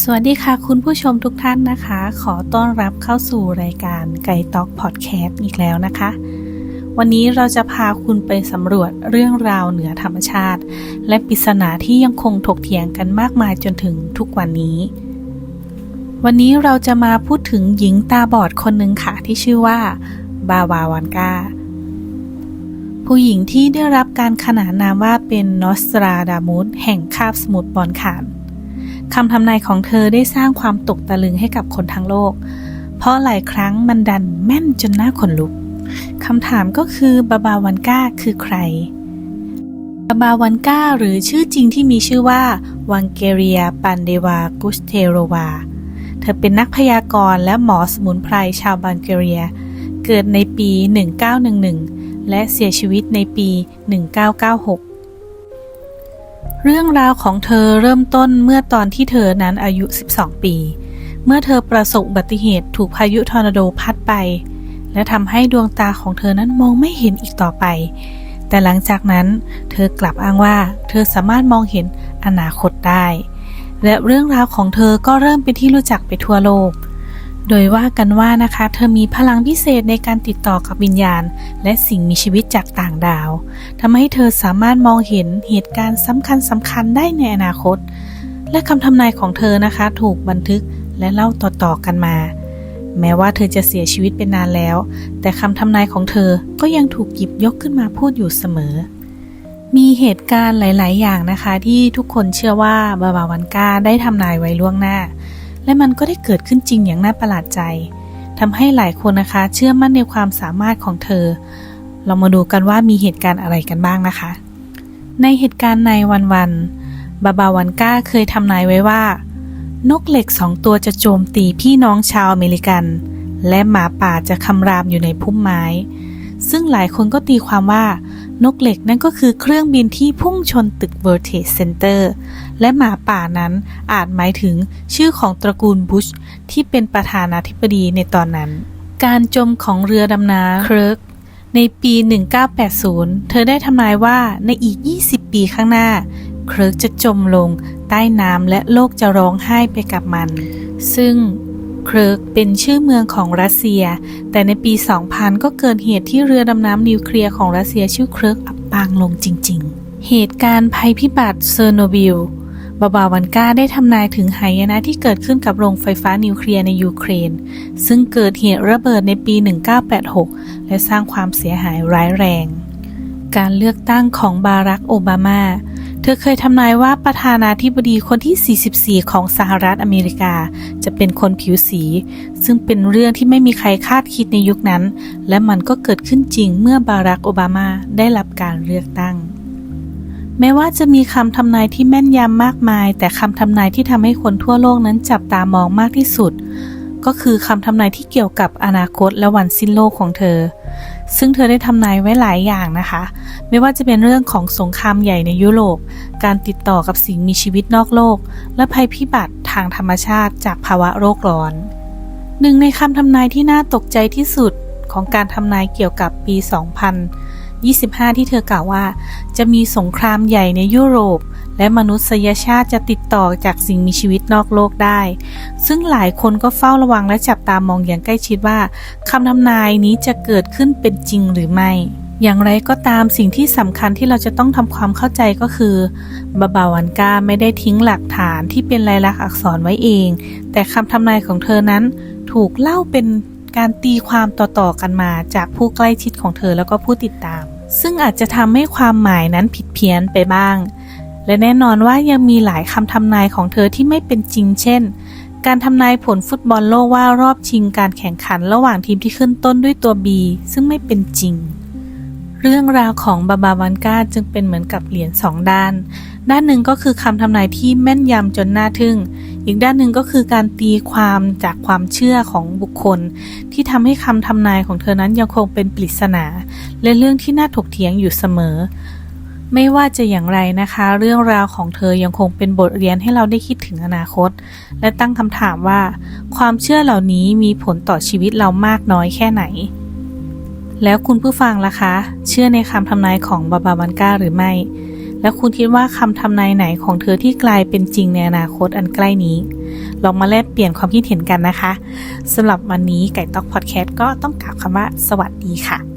สวัสดีค่ะคุณผู้ชมทุกท่านนะคะ ขอต้อนรับเข้าสู่รายการไก่ต็อกพอดแคสต์อีกแล้วนะคะ วันนี้เราจะพาคุณไปสำรวจเรื่องราวเหนือธรรมชาติ และปริศนาที่ยังคงถกเถียงกันมากมายจนถึงทุกวันนี้ วันนี้เราจะมาพูดถึงหญิงตาบอดคนหนึ่งค่ะที่ชื่อว่า บาวาวันกาผู้หญิงที่ได้รับการขนานนามว่าเป็นนอสตราดามุสแห่งคาบสมุทรบอลขาน คำทำนายของเธอได้สร้างความตกตะลึงให้กับคนทั้งโลก เพราะหลายครั้งมันดันแม่นจนหน้าขนลุกคำถามก็คือบาบาวันก้าคือใคร บาบาวันก้าหรือชื่อจริงที่มีชื่อว่าวังเกเรียปันเดวากุสเทโรวา เธอเป็นนักพยากรณ์และหมอสมุนไพรชาวบัลแกเรีย เกิดในปี 1911 และเสียชีวิตในปี 1996 เรื่องราวของเธอเริ่มต้นเมื่อตอนที่เธอนั้นอายุ 12 ปี เมื่อเธอประสบอุบัติเหตุถูกพายุทอร์นาโดพัดไป และทำให้ดวงตาของเธอนั้นมองไม่เห็นอีกต่อไป แต่หลังจากนั้นเธอกลับอ้างว่า เธอสามารถมองเห็นอนาคตได้ และเรื่องราวของเธอก็เริ่มเป็นที่รู้จักไปทั่วโลก โดยว่ากันว่านะคะ เธอมีพลังพิเศษในการติดต่อกับวิญญาณ และสิ่งมีชีวิตจากต่างดาวทำให้เธอสามารถมองเห็นเหตุการณ์สำคัญสำคัญได้ในอนาคต และคำทำนายของเธอนะคะ ถูกบันทึกและเล่าต่อๆกันมา แม้ว่าเธอจะเสียชีวิตเป็นนานแล้ว แต่คำทำนายของเธอก็ยังถูกหยิบยกขึ้นมาพูดอยู่เสมอ มีเหตุการณ์หลาย ๆ อย่างนะคะ ที่ทุกคนเชื่อว่าบาบาวันกาได้ทำนายไว้ล่วงหน้า และมันก็ได้เกิดขึ้นจริงอย่างน่าประหลาดใจทำให้หลายคนนะคะเชื่อมั่นในความสามารถของเธอ เรามาดูกันว่ามีเหตุการณ์อะไรกันบ้างนะคะ ในเหตุการณ์ในวันวันบาบาวันก้าเคยทำนายไว้ว่า นกเหล็กสองตัวจะโจมตีพี่น้องชาวอเมริกัน และหมาป่าจะคำรามอยู่ในพุ่มไม้ ซึ่งหลายคนก็ตีความว่า นกเหล็กนั่นก็คือเครื่องบินที่พุ่งชนตึก w o r l d Trade Center และหมาป่านั้นอาจหมายถึงชื่อของตระกูลบุชที่เป็นประธานาธิบดีในตอนนั้น การจมของเรือดำน้ำเคิร์กในปี 1980 เธอได้ทำนายว่าในอีก 20 ปีข้างหน้า เคิร์กจะจมลงใต้น้ำและโลกจะร้องไห้ไปกับมัน ซึ่ง เคิร์กเป็นชื่อเมืองของรัสเซีย แต่ในปี 2000 ก็เกิดเหตุที่เรือดำน้ำนิวเคลียร์ของรัสเซียชื่อเคิร์กอับปางลงจริง ๆ เหตุการณ์ภัยพิบัติเซอร์โนบิลบาบาวันกาได้ทำนายถึงหายนะที่เกิดขึ้นกับโรงไฟฟ้านิวเคลียร์ในยูเครน ซึ่งเกิดเหตุระเบิดในปี 1986 และสร้างความเสียหายร้ายแรง การเลือกตั้งของบารักโอบามา เธอเคยทำนายว่าประธานาธิบดีคนที่ 44 ของสหรัฐอเมริกา จะเป็นคนผิวสี ซึ่งเป็นเรื่องที่ไม่มีใครคาดคิดในยุคนั้น และมันก็เกิดขึ้นจริงเมื่อบารักโอบามาได้รับการเลือกตั้ง แม้ว่าจะมีคำทำนายที่แม่นยำมากมาย แต่คำทำนายที่ทำให้คนทั่วโลกนั้นจับตามองมากที่สุด ก็คือคำทำนายที่เกี่ยวกับอนาคตและวันสิ้นโลกของเธอ ซึ่งเธอได้ทำนายไว้หลายอย่างนะคะ ไม่ว่าจะเป็นเรื่องของสงครามใหญ่ในยุโรป การติดต่อกับสิ่งมีชีวิตนอกโลก และภัยพิบัติทางธรรมชาติจากภาวะโลกร้อน หนึ่งในคำทำนายที่น่าตกใจที่สุดของการทำนายเกี่ยวกับปี 2025 ที่เธอกล่าวว่า จะมีสงครามใหญ่ในยุโรป และมนุษยชาติจะติดต่อจากสิ่งมีชีวิตนอกโลกได้ ซึ่งหลายคนก็เฝ้าระวังและจับตามองอย่างใกล้ชิดว่าคำทำนายนี้จะเกิดขึ้นเป็นจริงหรือไม่ อย่างไรก็ตามสิ่งที่สำคัญที่เราจะต้องทำความเข้าใจก็คือบาบาวันกาไม่ได้ทิ้งหลักฐานที่เป็นลายลักษณ์อักษรไว้เอง แต่คำทำนายของเธอนั้นถูกเล่าเป็นการตีความต่อๆกันมาจากผู้ใกล้ชิดของเธอแล้วก็ผู้ติดตาม ซึ่งอาจจะทำให้ความหมายนั้นผิดเพี้ยนไปบ้าง และแน่นอนว่ายังมีหลายคำทำนายของเธอที่ไม่เป็นจริง เช่น การทำนายผลฟุตบอลโลกว่ารอบชิงการแข่งขันระหว่างทีมที่ขึ้นต้นด้วยตัว B ซึ่งไม่เป็นจริง เรื่องราวของบาบาวันกาจึงเป็นเหมือนกับเหรียญสองด้าน ด้านหนึ่งก็คือคำทำนายที่แม่นยำจนน่าทึ่ง อีกด้านหนึ่งก็คือการตีความจากความเชื่อของบุคคล ที่ทำให้คำทำนายของเธอนั้นยังคงเป็นปริศนา และเรื่องที่น่าถกเถียงอยู่เสมอ ไม่ว่าจะอย่างไรนะคะ เรื่องราวของเธอยังคงเป็นบทเรียนให้เราได้คิดถึงอนาคต และตั้งคำถามว่า ความเชื่อเหล่านี้มีผลต่อชีวิตเรามากน้อยแค่ไหน แล้วคุณผู้ฟังล่ะคะ เชื่อในคำทำนายของบาบาวันกาหรือไม่ แล้วคุณคิดว่าคำทำนายไหนของเธอที่กลายเป็นจริงในอนาคตอันใกล้นี้ ลองมาแลกเปลี่ยนความคิดเห็นกันนะคะสำหรับวันนี้ไก่ต๊อกพอดแคสต์ก็ต้องกล่าวคำว่า สวัสดีค่ะ